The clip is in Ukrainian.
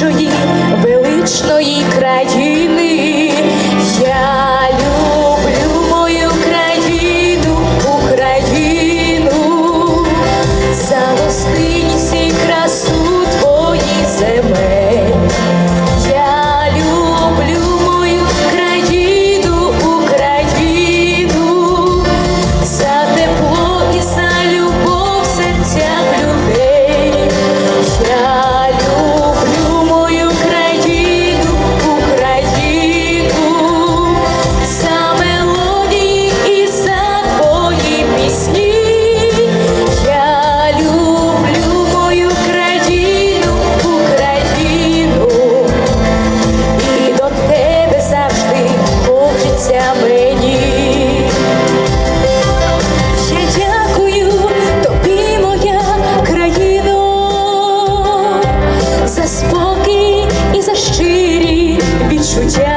就一 спокій і за щирі відчуття.